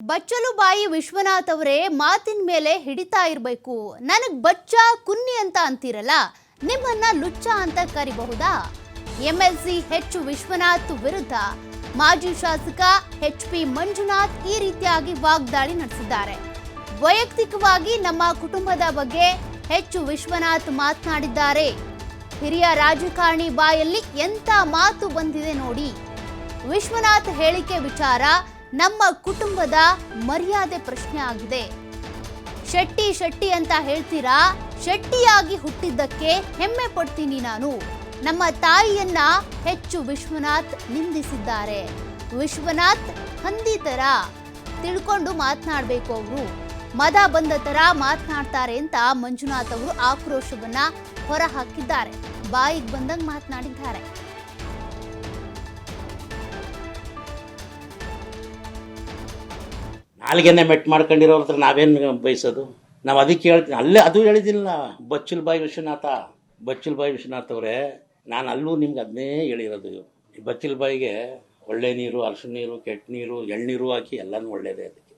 ಬಚ್ಚಲು ಬಾಯಿ ವಿಶ್ವನಾಥ್ ಅವರೇ ಮಾತಿನ ಮೇಲೆ ಹಿಡಿತಾ ಇರಬೇಕು. ನನಗ್ ಬಚ್ಚ, ಕುನ್ನಿ ಅಂತ ಅಂತೀರಲ್ಲ, ನಿಮ್ಮನ್ನ ಲುಚ್ಚ ಅಂತ ಕರಿಬಹುದಾ? ಸಿ ಹೆಚ್ಚು ವಿಶ್ವನಾಥ್ ವಿರುದ್ಧ ಮಾಜಿ ಶಾಸಕ ಎಚ್ ಪಿ ಮಂಜುನಾಥ್ ಈ ರೀತಿಯಾಗಿ ವಾಗ್ದಾಳಿ ನಡೆಸಿದ್ದಾರೆ. ವೈಯಕ್ತಿಕವಾಗಿ ನಮ್ಮ ಕುಟುಂಬದ ಬಗ್ಗೆ ಹೆಚ್ಚು ವಿಶ್ವನಾಥ್ ಮಾತನಾಡಿದ್ದಾರೆ. ಹಿರಿಯ ರಾಜಕಾರಣಿ ಬಾಯಲ್ಲಿ ಎಂತ ಮಾತು ಬಂದಿದೆ ನೋಡಿ. ವಿಶ್ವನಾಥ್ ಹೇಳಿಕೆ ವಿಚಾರ ನಮ್ಮ ಕುಟುಂಬದ ಮರ್ಯಾದೆ ಪ್ರಶ್ನೆ ಆಗಿದೆ. ಶೆಟ್ಟಿ ಶೆಟ್ಟಿ ಅಂತ ಹೇಳ್ತೀರಾ? ಶೆಟ್ಟಿಯಾಗಿ ಹುಟ್ಟಿದ್ದಕ್ಕೆ ಹೆಮ್ಮೆ ಪಡ್ತೀನಿ ನಾನು. ನಮ್ಮ ತಾಯಿಯನ್ನ ಹೆಚ್ಚು ವಿಶ್ವನಾಥ್ ನಿಂದಿಸಿದ್ದಾರೆ. ವಿಶ್ವನಾಥ್ ಹಂದಿ ತರ ತಿಳ್ಕೊಂಡು ಮಾತನಾಡಬೇಕು ಅವರು. ಮದ ಬಂದ ತರ ಮಾತನಾಡ್ತಾರೆ ಅಂತ ಮಂಜುನಾಥ್ ಅವರು ಆಕ್ರೋಶವನ್ನ ಹೊರಹಾಕಿದ್ದಾರೆ. ಬಾಯಿಗೆ ಬಂದಂಗೆ ಮಾತನಾಡಿದ್ದಾರೆ. ನಾಲ್ಗೆನೆ ಮೆಟ್ ಮಾಡ್ಕೊಂಡಿರೋ ಹತ್ರ ನಾವೇನು ಬಯಸೋದು? ನಾವು ಅದಕ್ಕೆ ಹೇಳ್ತೀನಿ ಅಲ್ಲೇ ಅದು ಹೇಳಿದಿಲ್ಲ ಬಚ್ಚಲ್ ಬಾಯಿ ವಿಶ್ವನಾಥ. ಬಚ್ಚಲ್ ಬಾಯಿ ವಿಶ್ವನಾಥ್ ಅವರೇ, ನಾನು ಅಲ್ಲೂ ನಿಮ್ಗೆ ಅದನ್ನೇ ಹೇಳಿರೋದು ಬಚ್ಚಲ್ ಬಾಯಿಗೆ ಒಳ್ಳೆ ನೀರು, ಅರ್ಶಿನ ನೀರು, ಕೆಟ್ಟ ನೀರು ಎಳ್ನೀರು ಹಾಕಿ ಎಲ್ಲನೂ ಒಳ್ಳೇದೇ ಅದಕ್ಕೆ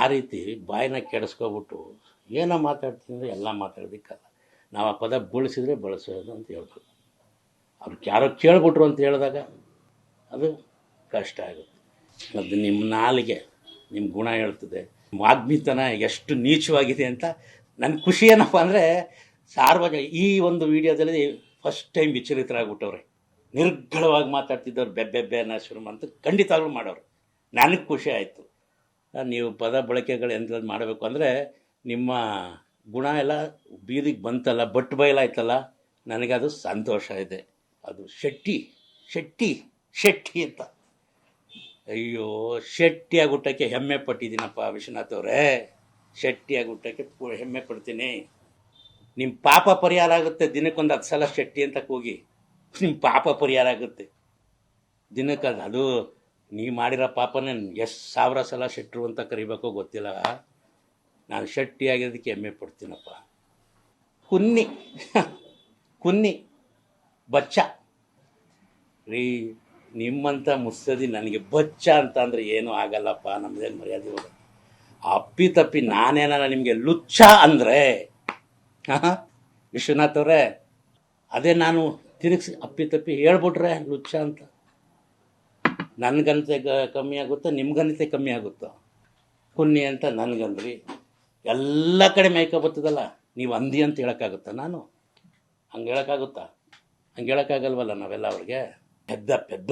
ಆ ರೀತಿ ಬಾಯಿನ ಕೆಡಿಸ್ಕೊಬಿಟ್ಟು ಏನೋ ಮಾತಾಡ್ತೀನಿ ಅಂದರೆ ಎಲ್ಲ ಮಾತಾಡೋದಕ್ಕಲ್ಲ. ನಾವು ಆ ಪದ ಬಳಸಿದ್ರೆ ಬಳಸೋದು ಅಂತ ಹೇಳ್ಬೋದು ಅವ್ರು ಯಾರೋ ಕೇಳ್ಬಿಟ್ರು ಅಂತ ಹೇಳಿದಾಗ ಅದು ಕಷ್ಟ ಆಗುತ್ತೆ. ಅದು ನಿಮ್ಮ ನಾಲಿಗೆ. ನಿಮ್ಮ ಗುಣ ಹೇಳ್ತದೆ. ವಾಗ್ಮಿತನ ಎಷ್ಟು ನೀಚವಾಗಿದೆ ಅಂತ ನನ್ನ ಖುಷಿ ಏನಪ್ಪ ಅಂದರೆ ಸಾರ್ವಜನಿಕ ಈ ಒಂದು ವಿಡಿಯೋದಲ್ಲಿ ಫಸ್ಟ್ ಟೈಮ್ ವಿಚಲಿತರಾಗ್ಬಿಟ್ಟವ್ರೆ. ನಿರ್ಗಳವಾಗಿ ಮಾತಾಡ್ತಿದ್ದವ್ರು ಬೆಬ್ಬೆಬ್ಬೆ ಅನ್ನೋ ಅಂತ ಖಂಡಿತವಾಗ್ಲೂ ಮಾಡೋರು. ನನಗೆ ಖುಷಿ ಆಯಿತು. ನೀವು ಪದ ಬಳಕೆಗಳು ಎಂತ ಮಾಡಬೇಕು ಅಂದರೆ ನಿಮ್ಮ ಗುಣ ಎಲ್ಲ ಬೀದಿಗೆ ಬಂತಲ್ಲ ಬಟ್ಟು ಬಯಲಾಯ್ತಲ್ಲ ಅದು ಸಂತೋಷ ಇದೆ. ಅದು ಶೆಟ್ಟಿ ಶೆಟ್ಟಿ ಶೆಟ್ಟಿ ಅಂತ. ಅಯ್ಯೋ ಶೆಟ್ಟಿಯಾಗಿ ಗುಟ್ಟಕ್ಕೆ ಹೆಮ್ಮೆ ಪಟ್ಟಿದ್ದೀನಪ್ಪ ವಿಶ್ವನಾಥ್ ಅವರೇ. ಶೆಟ್ಟಿಯಾಗಿ ಗುಟ್ಟಕ್ಕೆ ಹೆಮ್ಮೆ ಪಡ್ತೀನಿ. ನಿಮ್ಮ ಪಾಪ ಪರಿಹಾರ ಆಗುತ್ತೆ, ದಿನಕ್ಕೊಂದು ಹತ್ತು ಸಲ ಶೆಟ್ಟಿ ಅಂತ ಹೋಗಿ ನಿಮ್ಮ ಪಾಪ ಪರಿಹಾರ ಆಗುತ್ತೆ. ದಿನಕ್ಕೆ ಅದು ಅದು ನೀವು ಮಾಡಿರೋ ಪಾಪನೇ ಎಷ್ಟು ಸಾವಿರ ಸಲ ಶೆಟ್ಟರು ಅಂತ ಕರಿಬೇಕೋ ಗೊತ್ತಿಲ್ಲ. ನಾನು ಶೆಟ್ಟಿ ಆಗಿರೋದಕ್ಕೆ ಹೆಮ್ಮೆ ಪಡ್ತೀನಪ್ಪ. ಕುನ್ನಿ. ಕುನ್ನಿ. ಬಚ್ಚ. ರೀ ನಿಮ್ಮಂಥ ಮುತ್ಸದಿ ನನಗೆ ಬಚ್ಚ ಅಂತ ಅಂದರೆ ಏನೂ ಆಗಲ್ಲಪ್ಪ ನಮ್ಮದೇನು ಮರ್ಯಾದೆ ಹೋಗ. ಅಪ್ಪಿ ತಪ್ಪಿ ನಾನೇನಾರ ನಿಮಗೆ ಲುಚ್ಚ ಅಂದರೆ, ಹಾಂ, ವಿಶ್ವನಾಥ್ ಅವರೇ, ಅದೇ ನಾನು ತಿರುಗಿಸಿ ಅಪ್ಪಿ ತಪ್ಪಿ ಹೇಳ್ಬಿಟ್ರೆ ಲುಚ್ಚ ಅಂತ. ನನಗಂತೆ ಗ- ಕಮ್ಮಿ ಆಗುತ್ತೋ ನಿಮ್ಗಂತೆ ಕಮ್ಮಿ ಆಗುತ್ತೋ? ಕುನ್ನಿ ಅಂತ ನನಗಂದ್ರಿ. ಎಲ್ಲ ಕಡೆ ಮೈಕ ಬರ್ತದಲ್ಲ ನೀವು ಅಂದಿ ಅಂತ ಹೇಳೋಕ್ಕಾಗುತ್ತಾ ನಾನು? ಹಂಗೆ ಹೇಳೋಕ್ಕಾಗುತ್ತಾ? ಹಂಗೆ ಹೇಳೋಕ್ಕಾಗಲ್ವಲ್ಲ ನಾವೆಲ್ಲ ಅವ್ರಿಗೆ? ಪೆದ್ದ ಪೆದ್ದ.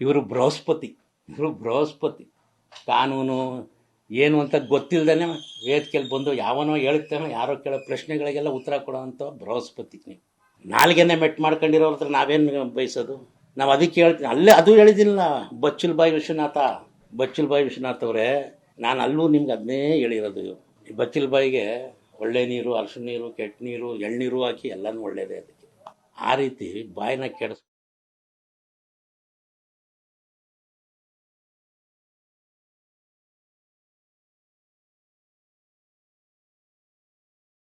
ಇವರು ಬೃಹಸ್ಪತಿ ಇವರು ಬೃಹಸ್ಪತಿ. ಕಾನೂನು ಏನು ಅಂತ ಗೊತ್ತಿಲ್ಲದೇ ವೇದಿಕೆಯಲ್ಲಿ ಬಂದು ಯಾವನೋ ಹೇಳ್ತಾನೆ ಯಾರೋ ಕೇಳೋ ಪ್ರಶ್ನೆಗಳಿಗೆಲ್ಲ ಉತ್ತರ ಕೊಡೋವಂಥ ಬೃಹಸ್ಪತಿ. ನೀವು ನಾಲ್ಗೆನೆ ಮೆಟ್ ಮಾಡ್ಕೊಂಡಿರೋ ಹತ್ರ ನಾವೇನು ಬಯಸೋದು? ನಾವು ಅದಕ್ಕೆ ಹೇಳ್ತೀನಿ ಅಲ್ಲೇ ಅದು ಹೇಳಿದಿಲ್ಲ ಬಚ್ಚುಲ್ ಬಾಯಿ ವಿಶ್ವನಾಥ. ಬಚ್ಚುಲ್ ಬಾಯಿ ವಿಶ್ವನಾಥ್ ಅವರೇ, ನಾನು ಅಲ್ಲೂ ನಿಮ್ಗೆ ಅದನ್ನೇ ಹೇಳಿರೋದು. ಈ ಬಚ್ಚಲ್ ಬಾಯಿಗೆ ಒಳ್ಳೆ ನೀರು, ಅರಶಿನ ನೀರು, ಕೆಟ್ಟ ನೀರು, ಎಳ್ನೀರು ಹಾಕಿ ಎಲ್ಲನೂ ಒಳ್ಳೇದೇ ಅದಕ್ಕೆ. ಆ ರೀತಿ ಬಾಯಿನ ಕೆಡಿಸ್